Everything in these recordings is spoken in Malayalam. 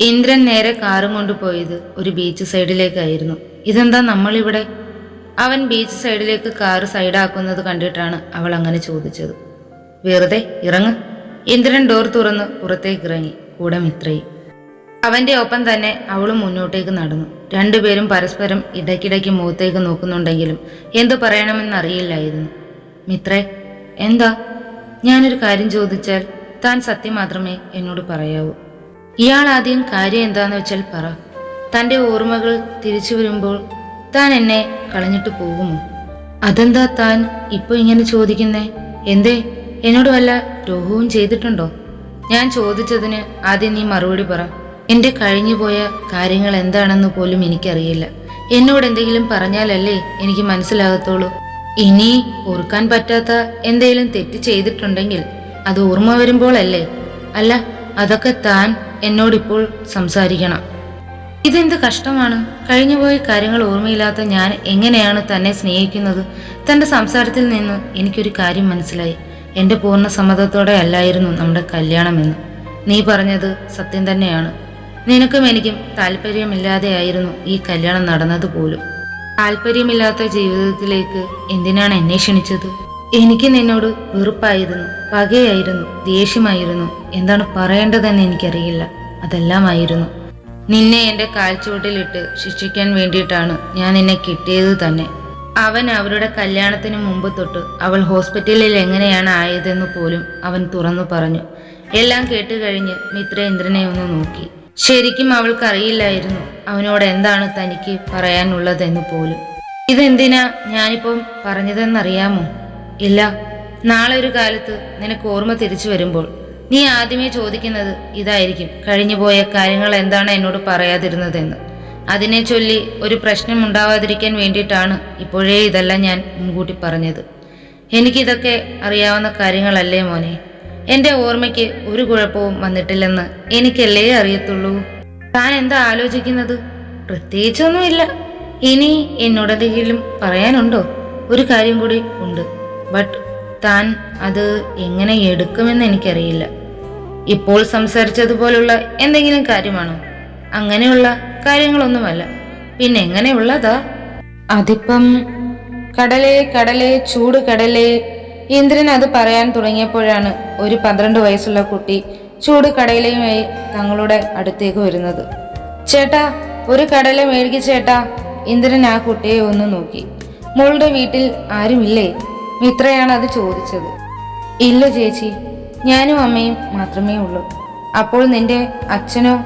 ഇന്ദ്രൻ നേരെ കാറും കൊണ്ടുപോയത് ഒരു ബീച്ച് സൈഡിലേക്കായിരുന്നു ഇതെന്താ നമ്മളിവിടെ? അവൻ ബീച്ച് സൈഡിലേക്ക് കാറ് സൈഡാക്കുന്നത് കണ്ടിട്ടാണ് അവൾ അങ്ങനെ ചോദിച്ചത്. വെറുതെ ഇറങ്ങ്. ഇന്ദ്രൻ ഡോർ തുറന്ന് പുറത്തേക്ക് ഇറങ്ങി കൂടെ മിത്രയും. അവന്റെ ഒപ്പം തന്നെ അവളും മുന്നോട്ടേക്ക് നടന്നു. രണ്ടുപേരും പരസ്പരം ഇടയ്ക്കിടയ്ക്ക് മുഖത്തേക്ക് നോക്കുന്നുണ്ടെങ്കിലും എന്തു പറയണമെന്നറിയില്ലായിരുന്നു. മിത്രേ എന്താ? ഞാനൊരു കാര്യം ചോദിച്ചാൽ താൻ സത്യം മാത്രമേ എന്നോട് പറയാവൂ. ഇയാൾ ആദ്യം കാര്യം എന്താന്ന് വെച്ചാൽ പറ. തന്റെ ഓർമ്മകൾ തിരിച്ചു വരുമ്പോൾ താൻ എന്നെ കളഞ്ഞിട്ട് പോകുമോ? അതെന്താ താൻ ഇപ്പൊ ഇങ്ങനെ ചോദിക്കുന്നേ? എന്തേ? എന്നോട് വല്ല ദ്രോഹവും ചെയ്തിട്ടുണ്ടോ? ഞാൻ ചോദിച്ചതിന് ആദ്യം നീ മറുപടി പറ. എന്റെ കഴിഞ്ഞുപോയ കാര്യങ്ങൾ എന്താണെന്ന് പോലും എനിക്കറിയില്ല. എന്നോട് എന്തെങ്കിലും പറഞ്ഞാലല്ലേ എനിക്ക് മനസ്സിലാകത്തുള്ളൂ. ഇനി ഓർക്കാൻ പറ്റാത്ത എന്തെങ്കിലും തെറ്റ് ചെയ്തിട്ടുണ്ടെങ്കിൽ അത് ഓർമ്മ വരുമ്പോഴല്ലേ? അല്ല അതൊക്കെ താൻ എന്നോടിപ്പോൾ സംസാരിക്കണം. ഇതെന്ത് കഷ്ടമാണ്? കഴിഞ്ഞുപോയ കാര്യങ്ങൾ ഓർമ്മയില്ലാത്ത ഞാൻ എങ്ങനെയാണ് തന്നെ സ്നേഹിക്കുന്നത്? തന്റെ സംസാരത്തിൽ നിന്ന് എനിക്കൊരു കാര്യം മനസ്സിലായി. എന്റെ പൂർണ സമ്മതത്തോടെ അല്ലായിരുന്നു നമ്മുടെ കല്യാണമെന്ന്. നീ പറഞ്ഞത് സത്യം തന്നെയാണ്. നിനക്കും എനിക്കും താല്പര്യമില്ലാതെയായിരുന്നു ഈ കല്യാണം നടന്നത് പോലും. താല്പര്യമില്ലാത്ത ജീവിതത്തിലേക്ക് എന്തിനാണ് എന്നെ ക്ഷണിച്ചത്? എനിക്ക് നിന്നോട് വെറുപ്പായിരുന്നു പകയായിരുന്നു ദേഷ്യമായിരുന്നു. എന്താണ് പറയേണ്ടതെന്ന് എനിക്കറിയില്ല. അതെല്ലാമായിരുന്നു. നിന്നെ എന്റെ കാൽച്ചുവട്ടിലിട്ട് ശിക്ഷിക്കാൻ വേണ്ടിയിട്ടാണ് ഞാൻ നിന്നെ കിട്ടിയത് തന്നെ. അവൻ അവരുടെ കല്യാണത്തിന് മുമ്പ് തൊട്ട് അവൾ ഹോസ്പിറ്റലിൽ എങ്ങനെയാണ് ആയതെന്ന് പോലും അവൻ തുറന്നു പറഞ്ഞു. എല്ലാം കേട്ട് കഴിഞ്ഞ് മിത്ര ഇന്ദ്രനെ ഒന്ന് നോക്കി. ശരിക്കും അവൾക്കറിയില്ലായിരുന്നു അവനോട് എന്താണ് തനിക്ക് പറയാനുള്ളതെന്ന് പോലും. ഇതെന്തിനാ ഞാനിപ്പം പറഞ്ഞതെന്നറിയാമോ? ഇല്ല നാളെ ഒരു കാലത്ത് നിനക്ക് ഓർമ്മ തിരിച്ചു വരുമ്പോൾ നീ ആദ്യമേ ചോദിക്കുന്നത് ഇതായിരിക്കും. കഴിഞ്ഞുപോയ കാര്യങ്ങൾ എന്താണ് എന്നോട് പറയാതിരുന്നതെന്ന്. അതിനെ ചൊല്ലി ഒരു പ്രശ്നം ഉണ്ടാവാതിരിക്കാൻ വേണ്ടിയിട്ടാണ് ഇപ്പോഴേ ഇതെല്ലാം ഞാൻ മുൻകൂട്ടി പറഞ്ഞത്. എനിക്കിതൊക്കെ അറിയാവുന്ന കാര്യങ്ങളല്ലേ മോനെ? എന്റെ ഓർമ്മയ്ക്ക് ഒരു കുഴപ്പവും വന്നിട്ടില്ലെന്ന് എനിക്കല്ലേ അറിയത്തുള്ളൂ? താൻ എന്താ ആലോചിക്കുന്നത്? പ്രത്യേകിച്ചൊന്നുമില്ല. ഇനി എന്നോടെന്തെങ്കിലും പറയാനുണ്ടോ? ഒരു കാര്യം കൂടി ഉണ്ട്. ബട്ട് താൻ അത് എങ്ങനെ എടുക്കുമെന്ന് എനിക്കറിയില്ല. ഇപ്പോൾ സംസാരിച്ചതുപോലുള്ള എന്തെങ്കിലും കാര്യമാണോ? അങ്ങനെയുള്ള കാര്യങ്ങളൊന്നുമല്ല. പിന്നെ എങ്ങനെയുള്ളതാ? അതിപ്പം കടലേ കടലേ ചൂട് കടലേ. ഇന്ദ്രൻ അത് പറയാൻ തുടങ്ങിയപ്പോഴാണ് ഒരു പന്ത്രണ്ട് വയസ്സുള്ള കുട്ടി ചൂട് കടയിലയുമായി തങ്ങളുടെ അടുത്തേക്ക് വരുന്നത്. ചേട്ടാ ഒരു കടല മേടിക്ക് ചേട്ടാ. ഇന്ദ്രൻ ആ കുട്ടിയെ ഒന്ന് നോക്കി. മോളുടെ വീട്ടിൽ ആരുമില്ലേ? മിത്രയാണ് അത് ചോദിച്ചത്. ഇല്ല ചേച്ചി. ഞാനും അമ്മയും മാത്രമേ ഉള്ളൂ. അപ്പോൾ നിന്റെ അച്ഛനോ?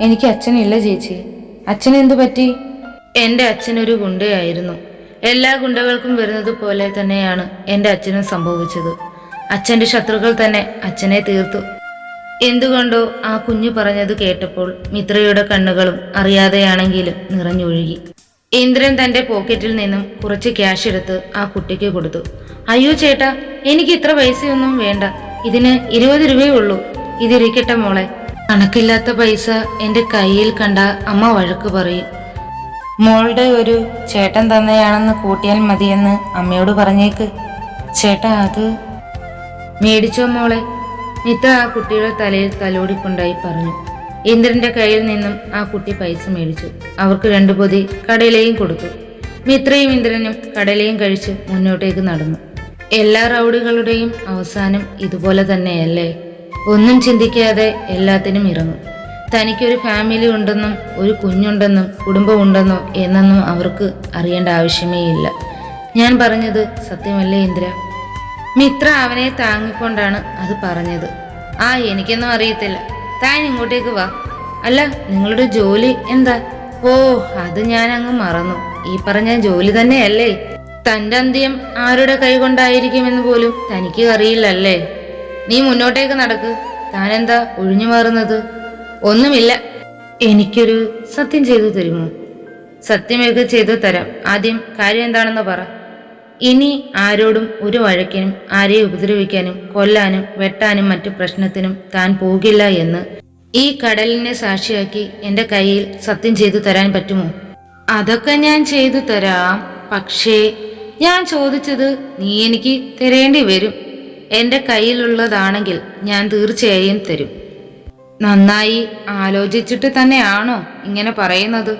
എനിക്ക് അച്ഛനില്ല ചേച്ചി. അച്ഛനെന്തു പറ്റി? എന്റെ അച്ഛനൊരു ഗുണ്ടയായിരുന്നു. എല്ലാ ഗുണ്ടകൾക്കും വരുന്നത് പോലെ തന്നെയാണ് എന്റെ അച്ഛനും സംഭവിച്ചത്. അച്ഛന്റെ ശത്രുക്കൾ തന്നെ അച്ഛനെ തീർത്തു. എന്തുകൊണ്ടോ ആ കുഞ്ഞു പറഞ്ഞത് കേട്ടപ്പോൾ മിത്രയുടെ കണ്ണുകളും അറിയാതെയാണെങ്കിലും നിറഞ്ഞൊഴുകി. ഇന്ദ്രൻ തന്റെ പോക്കറ്റിൽ നിന്നും കുറച്ച് ക്യാഷ് എടുത്ത് ആ കുട്ടിക്ക് കൊടുത്തു. അയ്യോ ചേട്ടാ എനിക്ക് ഇത്ര പൈസയൊന്നും വേണ്ട. ഇതിന് ഇരുപത് രൂപയേ ഉള്ളൂ. ഇതിരിക്കട്ടെ മോളെ. കണക്കില്ലാത്ത പൈസ എന്റെ കയ്യിൽ കണ്ട അമ്മ വഴക്ക് പറയും. മോളുടെ ഒരു ചേട്ടൻ തന്നെയാണെന്ന് കൂട്ടിയാൽ മതിയെന്ന് അമ്മയോട് പറഞ്ഞേക്ക്. ചേട്ടാ അത് മേടിച്ചോ മോളെ. മിത്ത ആ കുട്ടിയുടെ തലയിൽ തലോടിക്കൊണ്ടായി പറഞ്ഞു. ഇന്ദ്രന്റെ കയ്യിൽ നിന്നും ആ കുട്ടി പൈസ മേടിച്ചു. അവർക്ക് രണ്ടു പൊതി കടലയും കൊടുത്തു. മിത്രയും ഇന്ദ്രനും കടലയും കഴിച്ച് മുന്നോട്ടേക്ക് നടന്നു. എല്ലാ റൗഡികളുടെയും അവസാനം ഇതുപോലെ തന്നെയല്ലേ? ഒന്നും ചിന്തിക്കാതെ എല്ലാത്തിനും ഇറങ്ങും. തനിക്കൊരു ഫാമിലി ഉണ്ടെന്നും ഒരു കുഞ്ഞുണ്ടെന്നും കുടുംബമുണ്ടെന്നോ എന്നൊന്നും അവർക്ക് അറിയേണ്ട ആവശ്യമേ ഇല്ല. ഞാൻ പറഞ്ഞത് സത്യമല്ലേ ഇന്ദ്ര? മിത്ര അവനെ താങ്ങിക്കൊണ്ടാണ് അത് പറഞ്ഞത്. ആ എനിക്കൊന്നും അറിയത്തില്ല. താൻ ഇങ്ങോട്ടേക്ക് വാ. അല്ല നിങ്ങളുടെ ജോലി എന്താ? ഓ അത് ഞാൻ അങ്ങ് മറന്നു. ഈ പറഞ്ഞ ജോലി തന്നെയല്ലേ? തന്റെ അന്ത്യം ആരുടെ കൈ കൊണ്ടായിരിക്കുമെന്ന് പോലും തനിക്ക് അറിയില്ലല്ലേ? നീ മുന്നോട്ടേക്ക് നടക്ക്. താനെന്താ ഒഴിഞ്ഞു മാറുന്നത്? ഒന്നുമില്ല. എനിക്കൊരു സത്യം ചെയ്തു തരുമോ? സത്യമൊക്കെ ചെയ്തു തരാം. ആദ്യം കാര്യം എന്താണെന്ന് പറ. ഇനി ആരോടും ഒരു വഴക്കിനും ആരെയും ഉപദ്രവിക്കാനും കൊല്ലാനും വെട്ടാനും മറ്റു പ്രശ്നത്തിനും താൻ പോകില്ല എന്ന് ഈ കടലിനെ സാക്ഷിയാക്കി എന്റെ കയ്യിൽ സത്യം ചെയ്തു തരാൻ പറ്റുമോ? അതൊക്കെ ഞാൻ ചെയ്തു തരാം. പക്ഷേ ഞാൻ ചോദിച്ചത് നീ എനിക്ക് തരേണ്ടി വരും. എന്റെ കയ്യിലുള്ളതാണെങ്കിൽ ഞാൻ തീർച്ചയായും തരും. നന്നായി ആലോചിച്ചിട്ട് തന്നെയാണോ ഇങ്ങനെ പറയുന്നത്?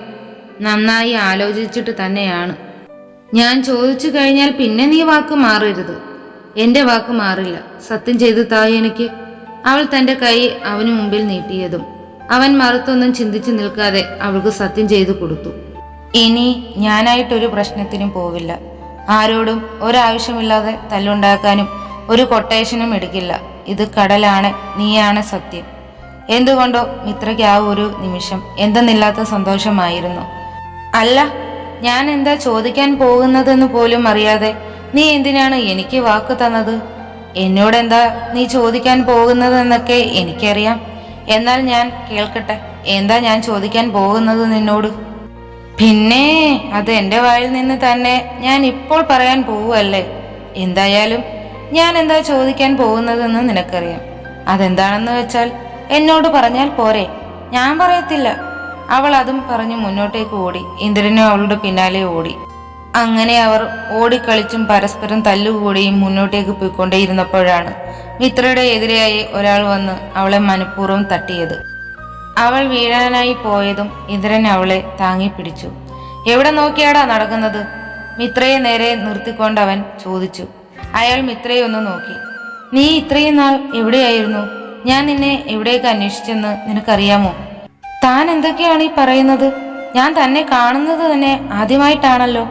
നന്നായി ആലോചിച്ചിട്ട് തന്നെയാണ്. ഞാൻ ചോദിച്ചു കഴിഞ്ഞാൽ പിന്നെ നീ വാക്ക് മാറരുത്. എന്റെ വാക്ക് മാറില്ല. സത്യം ചെയ്തു തായി എനിക്ക്. അവൾ തന്റെ കൈ അവന് മുമ്പിൽ നീട്ടിയതും അവൻ മറുത്തൊന്നും ചിന്തിച്ചു നിൽക്കാതെ അവൾക്ക് സത്യം ചെയ്തു കൊടുത്തു. ഇനി ഞാനായിട്ടൊരു പ്രശ്നത്തിനും പോവില്ല. ആരോടും ഒരാവശ്യമില്ലാതെ തല്ലുണ്ടാക്കാനും ഒരു കൊട്ടേഷനും എടുക്കില്ല. ഇത് കടലാണ്. നീയാണ് സത്യം. എന്തുകൊണ്ടോ മിത്രയ്ക്ക് ആ ഒരു നിമിഷം എന്തെന്നില്ലാത്ത സന്തോഷമായിരുന്നു. അല്ല ഞാൻ എന്താ ചോദിക്കാൻ പോകുന്നതെന്ന് പോലും അറിയാതെ നീ എന്തിനാണ് എനിക്ക് വാക്ക് തന്നത്? എന്നോടെന്താ നീ ചോദിക്കാൻ പോകുന്നതെന്നൊക്കെ എനിക്കറിയാം. എന്നാൽ ഞാൻ കേൾക്കട്ടെ എന്താ ഞാൻ ചോദിക്കാൻ പോകുന്നത് നിന്നോട്? പിന്നെ അത് എന്റെ വായിൽ നിന്ന് തന്നെ ഞാൻ ഇപ്പോൾ പറയാൻ പോവുമല്ലേ എന്തായാലും ഞാൻ എന്താ ചോദിക്കാൻ പോകുന്നതെന്ന് നിനക്കറിയാം. അതെന്താണെന്ന് വെച്ചാൽ എന്നോട് പറഞ്ഞാൽ പോരെ. ഞാൻ പറയത്തില്ല. അവൾ അതും പറഞ്ഞു മുന്നോട്ടേക്ക് ഓടി. ഇന്ദ്രനും അവളുടെ പിന്നാലെ ഓടി. അങ്ങനെ അവർ ഓടിക്കളിച്ചും പരസ്പരം തല്ലുകൂടിയും മുന്നോട്ടേക്ക് പോയിക്കൊണ്ടേയിരുന്നപ്പോഴാണ് മിത്രയുടെ എതിരെയായി ഒരാൾ വന്ന് അവളെ മനഃപൂർവം തട്ടിയത്. അവൾ വീഴാനായി പോയതും ഇന്ദ്രൻ അവളെ താങ്ങിപ്പിടിച്ചു. എവിടെ നോക്കിയാടാ നടക്കുന്നത്? മിത്രയെ നേരെ നിർത്തിക്കൊണ്ട് അവൻ ചോദിച്ചു. അയാൾ മിത്രയെ ഒന്ന് നോക്കി. നീ ഇത്രയും നാൾ എവിടെയായിരുന്നു? ഞാൻ നിന്നെ എവിടേക്ക് അന്വേഷിച്ചെന്ന് നിനക്കറിയാമോ? താൻ എന്തൊക്കെയാണ് ഈ പറയുന്നത്? ഞാൻ തന്നെ കാണുന്നത് തന്നെ ആദ്യമായിട്ടാണല്ലോ.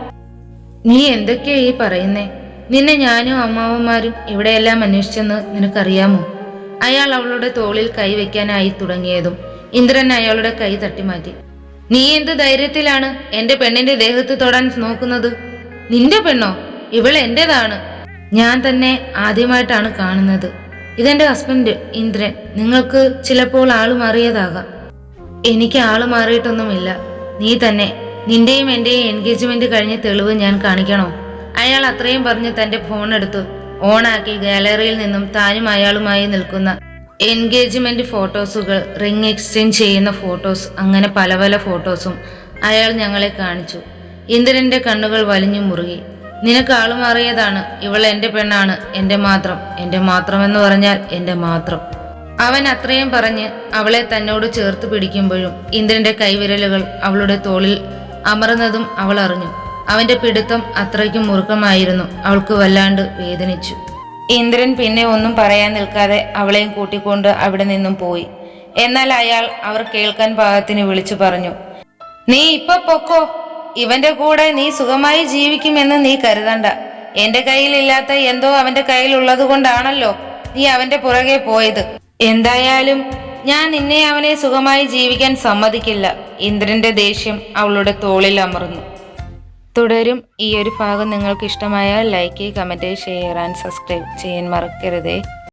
നീ എന്തൊക്കെയാ ഈ പറയുന്നേ? നിന്നെ ഞാനും അമ്മാവന്മാരും എവിടെയെല്ലാം അന്വേഷിച്ചെന്ന് നിനക്കറിയാമോ? അയാൾ അവളുടെ തോളിൽ കൈവയ്ക്കാനായി തുടങ്ങിയതും ഇന്ദ്രൻ അയാളുടെ കൈ തട്ടിമാറ്റി. നീ എന്ത് ധൈര്യത്തിലാണ് എന്റെ പെണ്ണിന്റെ ദേഹത്ത് തൊടാൻ നോക്കുന്നത്? നിന്റെ പെണ്ണോ? ഇവൾ എന്റേതാണ്. ഞാൻ തന്നെ ആദ്യമായിട്ടാണ് കാണുന്നത്. ഇതെന്റെ ഹസ്ബൻഡ് ഇന്ദ്രൻ. നിങ്ങൾക്ക് ചിലപ്പോൾ ആൾ മാറിയതാകാം എനിക്ക് ആൾ മാറിയിട്ടൊന്നുമില്ല. നീ തന്നെ. നിന്റെയും എന്റെയും എൻഗേജ്മെന്റ് കഴിഞ്ഞ തെളിവ് ഞാൻ കാണിക്കണോ? അയാൾ അത്രയും പറഞ്ഞ് തന്റെ ഫോൺ എടുത്തു. ഓണാക്കി ഗാലറിയിൽ നിന്നും താനും അയാളുമായി നിൽക്കുന്ന എൻഗേജ്മെന്റ് ഫോട്ടോസുകൾ റിംഗ് എക്സ്ചേഞ്ച് ചെയ്യുന്ന ഫോട്ടോസ് അങ്ങനെ പല പല ഫോട്ടോസും അയാൾ ഞങ്ങളെ കാണിച്ചു. ഇന്ദ്രന്റെ കണ്ണുകൾ വലിഞ്ഞു മുറുകി. നിനക്ക് ആളുമാറിയതാണ് ഇവൾ എന്റെ പെണ്ണാണ്. എന്റെ മാത്രം. എന്റെ മാത്രം എന്ന് പറഞ്ഞാൽ എന്റെ മാത്രം. അവൻ അത്രയും പറഞ്ഞ് അവളെ തന്നോട് ചേർത്ത് പിടിക്കുമ്പോഴും ഇന്ദ്രന്റെ കൈവിരലുകൾ അവളുടെ തോളിൽ അമർന്നതും അവൾ അറിഞ്ഞു. അവന്റെ പിടുത്തം അത്രയ്ക്കും മുറുക്കമായിരുന്നു അവൾക്ക് വല്ലാണ്ട് വേദനിച്ചു. ഇന്ദ്രൻ പിന്നെ ഒന്നും പറയാൻ നിൽക്കാതെ അവളെയും കൂട്ടിക്കൊണ്ട് അവിടെ നിന്നും പോയി. എന്നാൽ അയാൾ അവർ കേൾക്കാൻ പാകത്തിന് വിളിച്ചു പറഞ്ഞു നീ ഇപ്പൊ പൊക്കോ? ഇവന്റെ കൂടെ നീ സുഖമായി ജീവിക്കുമെന്ന് നീ കരുതണ്ട. എന്റെ കയ്യിലില്ലാത്ത എന്തോ അവന്റെ കയ്യിലുള്ളത് കൊണ്ടാണല്ലോ നീ അവന്റെ പുറകെ പോയത്. എന്തായാലും ഞാൻ നിന്നെ അവനെ സുഖമായി ജീവിക്കാൻ സമ്മതിക്കില്ല. ഇന്ദ്രന്റെ ദേഷ്യം അവളുടെ തോളിൽ അമർന്നു. തുടരും ഈ ഒരു ഭാഗം നിങ്ങൾക്ക് ഇഷ്ടമായാൽ like comment share and subscribe ചെയ്യാൻ മറക്കരുതേ.